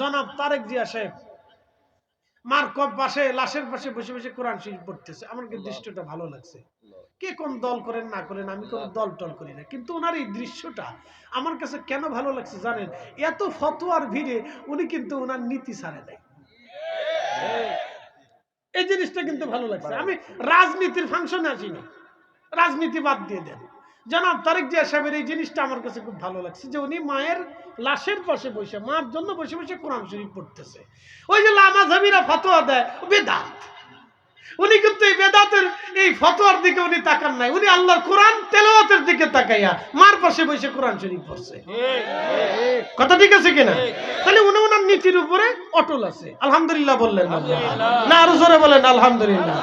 জনাব তারেক জিয়া সাহেব মার কব পাশে লাশের পাশে বসে বসে কোরআন শরীফ পড়তেছে। আমার কি দৃশ্যটা ভালো লাগছে। কে কোন দল করেন না করেন আমি কোন দল টল করি না। কিন্তু ওনার এই দৃশ্যটা আমার কাছে কেন ভালো লাগছে জানেন? এত ফতোয়ার ভিড়ে উনি কিন্তু ওনার নীতি ছাড়ে নাই। এই জিনিসটা কিন্তু ভালো লাগছে। আমি রাজনীতির ফাংশনে আসিনি। রাজনীতি বাদ দিয়ে দেন। জনাব তারেক জিয়া সাহেবের এই জিনিসটা আমার কাছে খুব ভালো লাগছে যে উনি মায়ের লাশের পাশে বসে, মার জন্য বসে বসে কোরআন শরীফ পড়তেছে। ওই যে লামাজাবিরা ফতোয়া দেয়, বেদাত। উনি কিন্তু এই বেদাতের এই ফতোয়ার দিকে উনি তাকান নাই। উনি আল্লাহর কোরআন তেলাওয়াতের দিকে তাকাইয়া মার পাশে বসে কোরআন শরীফ পড়ছে। কথা ঠিক আছে কিনা? তাহলে উনি ওনার নীতির উপরে অটল আছে। আলহামদুলিল্লাহ বললেন না, আরও জোরে বলেন, আলহামদুলিল্লাহ।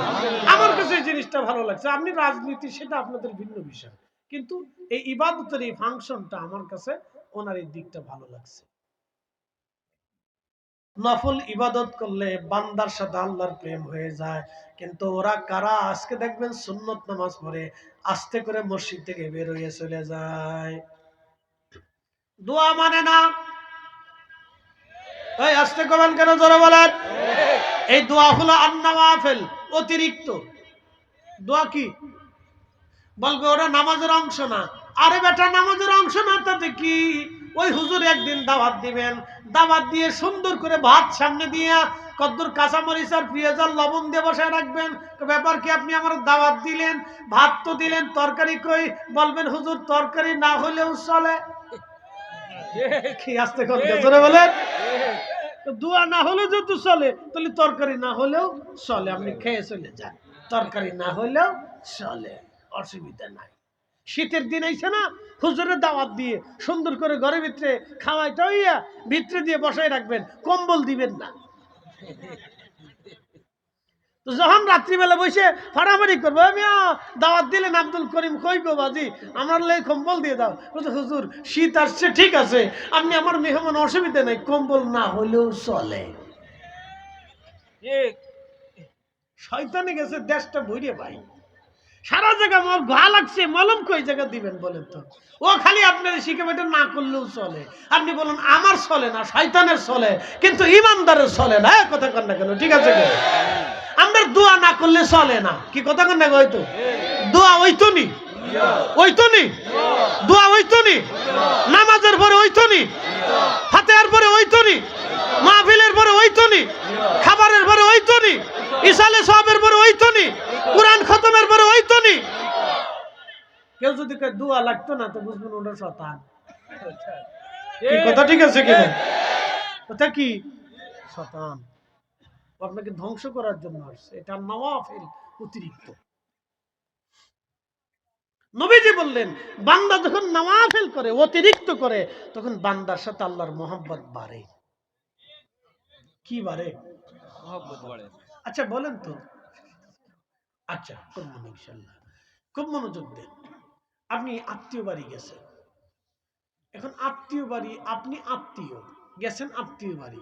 আমার কাছে এই জিনিসটা ভালো লাগছে। আপনি রাজনীতি, সেটা আপনাদের ভিন্ন বিষয়। কিন্তু এই ইবাদতের এই ফাংশনটা আমার কাছে ওনার এই দিকটা ভালো লাগছে। নফল ইবাদত করলে বান্দার সাথে আল্লাহর প্রেম হয়ে যায়। কিন্তু ওরা কারা? আজকে দেখবেন সুন্নত নামাজ পড়ে আস্তে করে মসজিদ থেকে বের হয়ে চলে যায়। দোয়া মানে না। এই, আস্তে করবেন কেন? জোরে বলেন। এই দোয়া হলো আন্নাওয়াফেল অতিরিক্ত। দোয়া কি? বলবে, ওরা নামাজের অংশ না। আরে বেটা, নামাজের অংশ না, তাতে কি? ওই হুজুর একদিন দাওয়াত দিবেন। দাওয়াত দিয়ে সুন্দর করে ভাত সামনে দিয়ে কদ্দুর কাঁচামরিচ আর পেঁয়াজ আর লবণ দিয়ে বসায় রাখবেন। ব্যাপার কি, আপনি আমার দাওয়াত দিলেন, ভাত তো দিলেন, তরকারি কই? বলবেন, হুজুর, তরকারি না হলেও চলে। কি আসতে জোরে বলেন। দোয়া না হলে যদি চলে, তাহলে তরকারি না হলেও চলে। আপনি খেয়ে চলে যান। তরকারি না হলেও চলে। অসুবিধা নাই। শীতের দিন আইছে না হুজুরের দাওয়াত দিয়ে সুন্দর করে ঘরের ভিতরে খাওয়াই টাইয়া ভিতরে দিয়ে বসাই রাখবেন কম্বল দিবেন না। তো যখন রাত্রিবেলা বসে ফাড়াফাড়ি করব আমি দাওয়াত দিলেন আব্দুল করিম কই গো বাজি? আমার লাই কম্বল দিয়ে দাও। বলছে, হুজুর শীত আসছে ঠিক আছে আপনি আমার মেহমান অসুবিধা নেই কম্বল না হলেও চলে। শয়তানি গেছে দেশটা ভরে ভাই। সারা জায়গা আমার ঘা লাগছে, মলম কই জায়গা দিবেন বলেন তো? ও খালি আপনার শিখে বেটা না করলেও চলে। আপনি বলুন, আমার চলে না, শয়তানের চলে, কিন্তু ইমানদারের চলে না? এ কথা কন না কেন? ঠিক আছে আমরা দোয়া না করলে চলে না। কি কথা কন না হয়তো? দোয়া ওইতো নি? ওইতো নি? দোয়া ওইতো নি? নামাজের পরে ওইতো নি? ফাতেহার পরে ওইতো নি? মাহফিলের পরে ওইতো নি? খাবারের পরে ওইতো নি? ইসালে সাহেবের পরে ওইতো নি? কোরআন খতমের পরে ওইতো নি। কেউ যদি দোয়া লাগতো না তো বুঝবেন ওটা শতান কি কথা ঠিক আছে কিনা? কথা কি? শতান আপনাকে ধ্বংস করার জন্য আসছে। এটা নওয়াফিল অতিরিক্ত। নবীজি বললেন বান্দা যখন নওয়াফিল করে অতিরিক্ত করে তখন বান্দার সাথে আল্লাহর মোহাম্মত বাড়ে। কি বাড়ে। আচ্ছা বলেন তো। আচ্ছা না ইনশাল্লাহ। খুব মনোযোগ দেন। আপনি আত্মীয় বাড়ি গেছেন। এখন আত্মীয় বাড়ি, আপনি আত্মীয়, গেছেন আত্মীয় বাড়ি।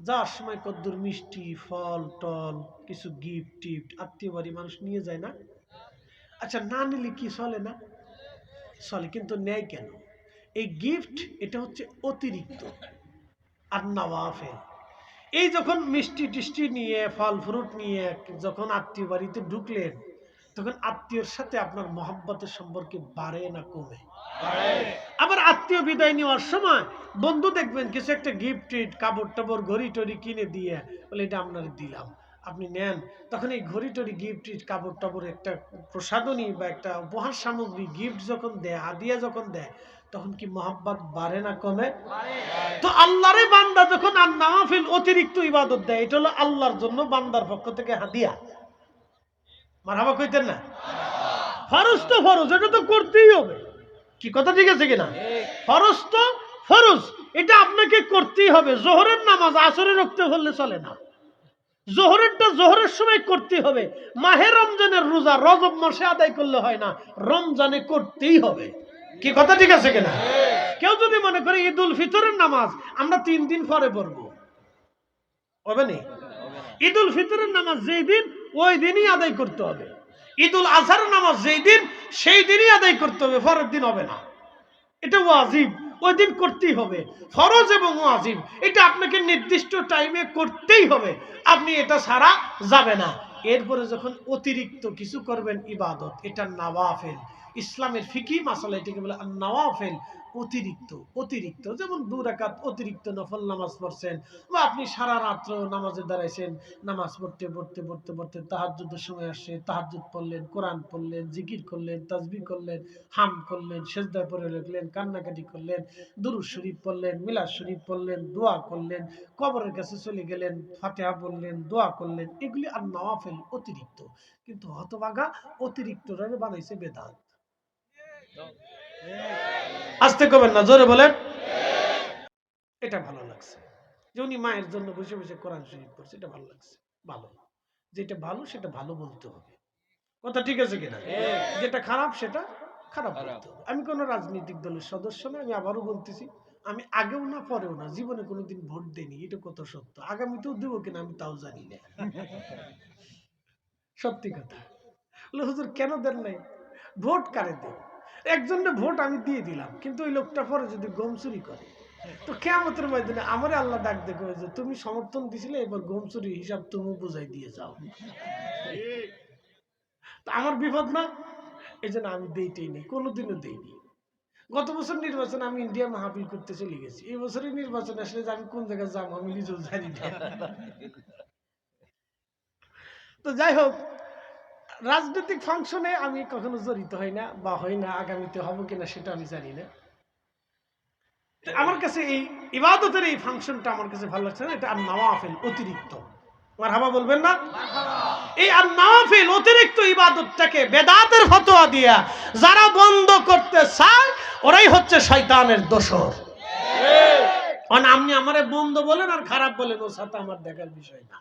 যাওয়ার সময় কদ্দুর, মিষ্টি, ফল, টল, কিছু গিফট টিফট আত্মীয় বাড়ি মানুষ নিয়ে যায় না? আচ্ছা না নিলে কি চলে না? চলে, কিন্তু নেয় কেন? এই গিফট এটা হচ্ছে অতিরিক্ত। আর নওয়াফেল এই যখন মিষ্টি টিষ্টি নিয়ে, ফল ফ্রুট নিয়ে যখন আত্মীয় বাড়িতে ঢুকলেন, তখন আত্মীয়র সাথে আপনার মহাব্বতের সম্পর্কে বাড়ে না কমে? আবার আত্মীয় বিদায় নেওয়ার সময় বন্ধু দেখবেন, কিছু একটা গিফট টিট কাপড় টাপড়, ঘড়ি টড়ি কিনে দিয়ে বলে, এটা আপনার দিলাম, আপনি নেন। তখন এই ঘড়ি টড়ি গিফট টিট কাপড় টাপড় একটা প্রসাদনী বা একটা উপহার সামগ্রী গিফট যখন দেয়, হাদিয়া যখন দেয় তখন কি মহাব্বত বাড়ে না কমে? তো আল্লাহরে বান্দা যখন আর নামাফিল অতিরিক্ত ইবাদত দেয়, এটা হলো আল্লাহর জন্য বান্দার পক্ষ থেকে হাদিয়া। মারহাবা কইতেন না? ফরজ তো ফরজ, এটা তো করতেই হবে। কি কথা ঠিক আছে কিনা? ফরজ তো ফরজ, এটা আপনাকে করতেই হবে। জোহরের নামাজ আসরে রক্তে হলে চলে না। জোহরেরটা জোহরের সময় করতে হবে। মাহে রমজানের রোজা, রজব মাসে আদায় করলে হয় না। রমজানে করতেই হবে। কি কথা ঠিক আছে কিনা? কেউ যদি মনে করে ঈদ উল ফিতরের নামাজ আমরা তিন দিন পরে পড়ব। হবে নি? ঈদ উল ফিতরের নামাজ যেই দিন, ওই দিনই আদায় করতে হবে। ঈদ উল আজহার নামাজ যেই দিন, সেই দিনই আদায় করতে হবে পরের দিন হবে না। এটা ওয়াজিব, ওই দিন করতেই হবে। ফরজ এবং ওয়াজিব, এটা আপনাকে নির্দিষ্ট টাইমে করতেই হবে। আপনি এটা ছাড়া যাবে না। এরপরে যখন অতিরিক্ত কিছু করবেন ইবাদত, এটা নাওয়াফেল। ইসলামের ফিকি মাসালা এটাকে বলে নাওয়াফেল অতিরিক্ত অতিরিক্ত। যেমন দু রাকাত অতিরিক্ত নফল নামাজ পড়ছেন বা আপনি সারা রাত্র নামাজে দাঁড়াইছেন, নামাজ পড়তে পড়তে পড়তে পড়তে তাহাজ্জুদের সময় আসছে, তাহাজ্জুদ পড়লেন, কোরআন পড়লেন, জিকির করলেন তাজবি করলেন, হাম করলেন, সেজদায় পড়ে লিখলেন কান্নাকাটি করলেন, দুরুদ শরীফ পড়লেন, মিলাদ শরীফ পড়লেন, দোয়া করলেন, কবরের কাছে চলে গেলেন, ফাতেহা বললেন দোয়া করলেন, এগুলি আর নওয়াফেল অতিরিক্ত। কিন্তু হতভাগা অতিরিক্তটারে বানাইছে বেদাত। আসতে কবেন না জোরে বলেন। এটা ভালো লাগছে। যে উনি মায়ের জন্য বসে বসে কোরআন শরীফ পড়ছে এটা ভালো লাগছে। ভালো যেটা ভালো সেটা ভালো বলতে হবে। কথা ঠিক আছে কিনা? যেটা খারাপ সেটা খারাপ বলতে হবে। আমি কোনো রাজনৈতিক দলের সদস্য না আমি আবারও বলতেছি আমি আগেও না পরেও না জীবনে কোনোদিন ভোট দেইনি এটা কত সত্য? আগামীতেও দেবো কিনা আমি তাও জানি না। সত্যি কথা। হুজুর কেন দেন নাই? ভোট কারে দেন? একজনের ভোট আমি দিয়ে দিলাম, কিন্তু ওই লোকটা পরে যদি গম চুরি করে, তো কেমতের ময়দানে আমারে আল্লাহ ডাক দেখো যে, তুমি সমর্থন দিছিলে, এবার গম চুরি হিসাব তুমি বুঝাই দিয়ে যাও। তো আমার বিপদ না এই জন্য আমি দেইটাই নেই, কোনোদিনও দেইনি গত বছর নির্বাচনে আমি ইন্ডিয়া মাহফিল করতে চলে গেছি, এই বছরের নির্বাচন আসলে যে আমি কোন জায়গায় যাব আমি নিজেও জানি না। তো যাই হোক রাজনৈতিক ফাংশনে আমি কখনো জড়িত হই না বা হই না, আগামীতে হব কিনা সেটা আমি জানি না। আমার কাছে এই ইবাদতের এই ফাংশনটা আমার কাছে ভালো লাগছে না, এটা আর নওয়াফেল অতিরিক্ত। আমার হাবা বলবেন না? এই আর নওয়াফেল অতিরিক্ত ইবাদতটাকে বেদাতের ফতোয়া দিয়া যারা বন্ধ করতে চায়, ওরাই হচ্ছে শয়তানের দোষর। কারণ আপনি আমারে বন্ধ বলেন আর খারাপ বলেন, ওর সাথে আমার দেখার বিষয় না।